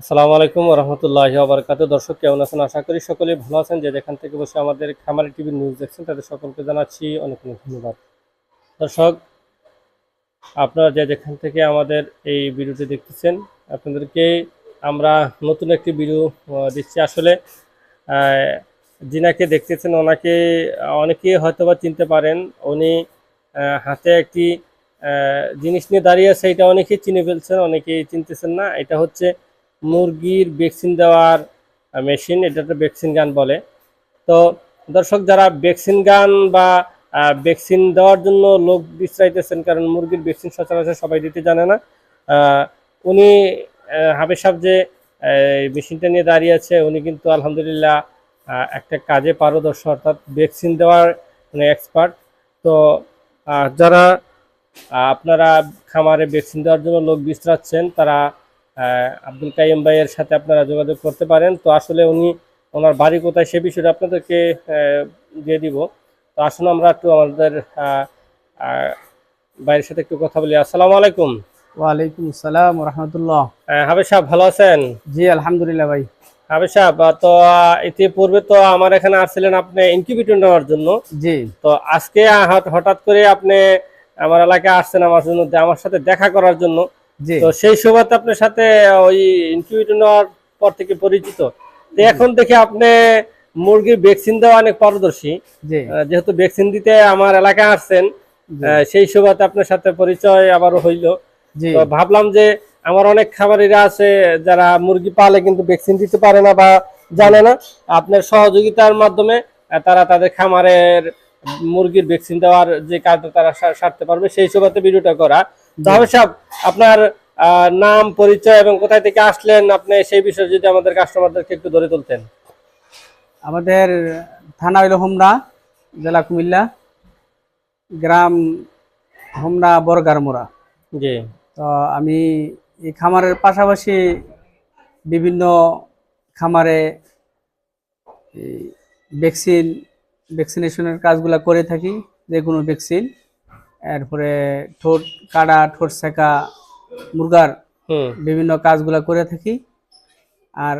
আসসালামু আলাইকুম রহমতুল্লাহ আবরকাত দর্শক, কেমন আছেন? আশা করি সকলে ভালো আছেন। যে যেখান থেকে বসে আমাদের খামারি টিভি নিউজ দেখছেন, তাদের সকলকে জানাচ্ছি অনেক অনেক ধন্যবাদ। দর্শক, আপনারা যে যেখান থেকে আমাদের এই ভিডিওটি দেখতেছেন, আপনাদেরকে আমরা নতুন একটি ভিডিও দিচ্ছি। আসলে যিনাকে দেখতেছেন, ওনাকে অনেকে হয়তোবা চিনতে পারেন। উনি হাতে একটি জিনিস নিয়ে দাঁড়িয়ে আছে, এটা অনেকেই চিনে ফেলছেন, অনেকেই চিনতেছেন না। এটা হচ্ছে মুরগির ভ্যাকসিন দেওয়ার মেশিন এটা তো ভ্যাকসিন গান বলে। তো দর্শক, যারা ভ্যাকসিন গান বা ভ্যাকসিন দেওয়ার জন্য লোক বিশ্রাইতেছেন, কারণ মুরগির ভ্যাকসিন সচরাচর সবাই দিতে জানে না উনি হাবের সাহেব যে মেশিনটা নিয়ে দাঁড়িয়ে আছে, উনি কিন্তু আলহামদুলিল্লাহ একটা কাজে পারদর্শ, অর্থাৎ ভ্যাকসিন দেওয়ার মানে এক্সপার্ট তো যারা আপনারা খামারে ভ্যাকসিন দেওয়ার জন্য লোক বিশ্রাচ্ছেন, তারা আব্দুল কাইম ভাইয়ের সাথে আপনারা যোগাযোগ করতে পারেন। তো আসলে উনি ওনার বাড়ি কোথায় সে বিষয়টা আপনাদেরকে দিয়ে দিব। তো আসুন আমরা একটু আমাদের ভাইয়ের সাথে একটু কথা বলি। আসসালামু আলাইকুম। ওয়ালাইকুম আসসালাম রহমতুল্লাহ হাবেজ সাহেব ভালো আছেন? জি আলহামদুলিল্লাহ ভাই। হাবেজ সাহেব তো ইতিপূর্বে তো আমার এখানে আসছিলেন আপনি ইনকিউবেটর নেওয়ার জন্য। জি। তো আজকে হঠাৎ- করে আপনি আমার এলাকায় আসছেন আমার জন্য আমার সাথে দেখা করার জন্য। তো সেই সুবাদে আপনার সাথে ওই ইনকিউবেটর নেওয়ার পর থেকে পরিচিত। তো এখন দেখে আপনি মুরগির ভ্যাকসিন দেওয়া অনেক পারদর্শী। যেহেতু ভ্যাকসিন দিতে আমার এলাকায় আসছেন সেই সুবাদে আপনার সাথে পরিচয় আবারও হইল। ভাবলাম যে আমার অনেক খামারিরা আছে যারা মুরগি পালে কিন্তু ভ্যাকসিন দিতে পারে না বা জানে না। আপনার সহযোগিতার মাধ্যমে তারা তাদের খামারের মুরগির ভ্যাকসিন দেওয়ার যে কাজটা তারা সারতে পারবে সেই সুবাদে ভিডিওটা করা। তাহলে সাহেব আপনার নাম পরিচয় এবং কোথায় থেকে আসলেন আপনি সেই বিষয়ে যদি আমাদের কাস্টমারদেরকে একটু ধরে তুলতেন। আমাদের থানা হইল হোমনা জেলা কুমিল্লা গ্রাম হোমনা বরগারমোড়া জি। তো আমি এই খামারের পাশাপাশি বিভিন্ন খামারে এই ভ্যাকসিন ভ্যাকসিনেশনের কাজগুলো করে থাকি যে কোনো ভ্যাকসিন। এরপরে ঠোঁট কাটা ঠোঁট সেকা মুরগার বিভিন্ন কাজগুলো করে থাকি। আর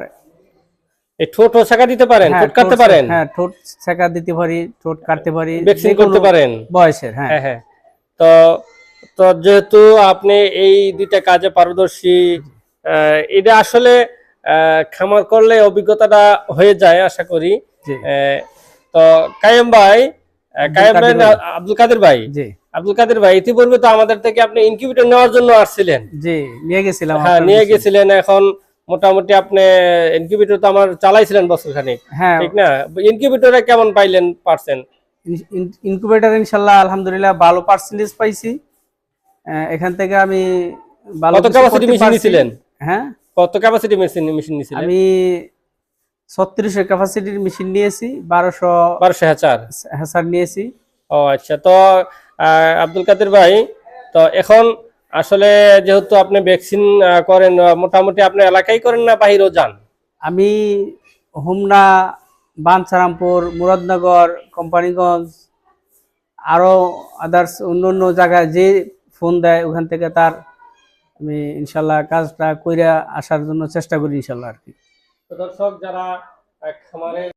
এই ঠোঁট ও দিতে পারেন? হ্যাঁ, ঠোঁট কাটতে পারেন? হ্যাঁ ঠোঁট ছেঁকা দিতে পারি ঠোঁট কাটতে পারি ভ্যাকসিন করতে পারেন? বয়সের হ্যাঁ। হ্যাঁ হ্যাঁ। তো তো যেহেতু আপনি এই দুইটা কাজে পারদর্শী এটা আসলে খামার করলে অভিজ্ঞতাটা হয়ে যায় আশা করি। তো কায়েম ভাই কায়েম ভাই। আব্দুল কাদের ভাই? জি। আব্দুল কাদের ভাই ইতিপূর্বে তো আমাদের থেকে আপনি ইনকিউবেটর নেওয়ার জন্য আসছিলেন। জি নিয়ে গেছিলাম হ্যাঁ নিয়ে গেছিলেন এখন মোটামুটি আপনি ইনকিউবেটর তো আমার চালাইছিলেন বছর খানিক হ্যাঁ। ঠিক না? ইনকিউবেটরে কেমন পাইলেন পারছেন ইনকিউবেটর ইনশাল্লাহ আলহামদুলিল্লাহ ভালো পার্সেন্টেজ পাইছি। এখান থেকে আমি ভালো কত ক্যাপাসিটি মেশিন। নিছিলেন? হ্যাঁ? কত ক্যাপাসিটি মেশিন মেশিন নিছিলেন? আমি ছত্রিশশো ক্যাপাসিটির মেশিন নিয়েছি বারোশো বারোশো হাজার। হ্যাসার নিয়েছি। ও আচ্ছা তো আব্দুল কাদের ভাই তো এখন আসলে যেহেতু আপনি ভ্যাকসিন করেন মোটামুটি আপনার এলাকায় করেন না বাহিরও যান? আমি হোমনা বানসারামপুর মুরাদনগর কোম্পানিগঞ্জ আরও আদার্স অন্য অন্য জায়গায় যে ফোন দেয় ওখান থেকে তার আমি ইনশাল্লাহ কাজটা কইরা আসার জন্য চেষ্টা করি ইনশাল্লাহ আর কি। তো দর্শক যারা খামারের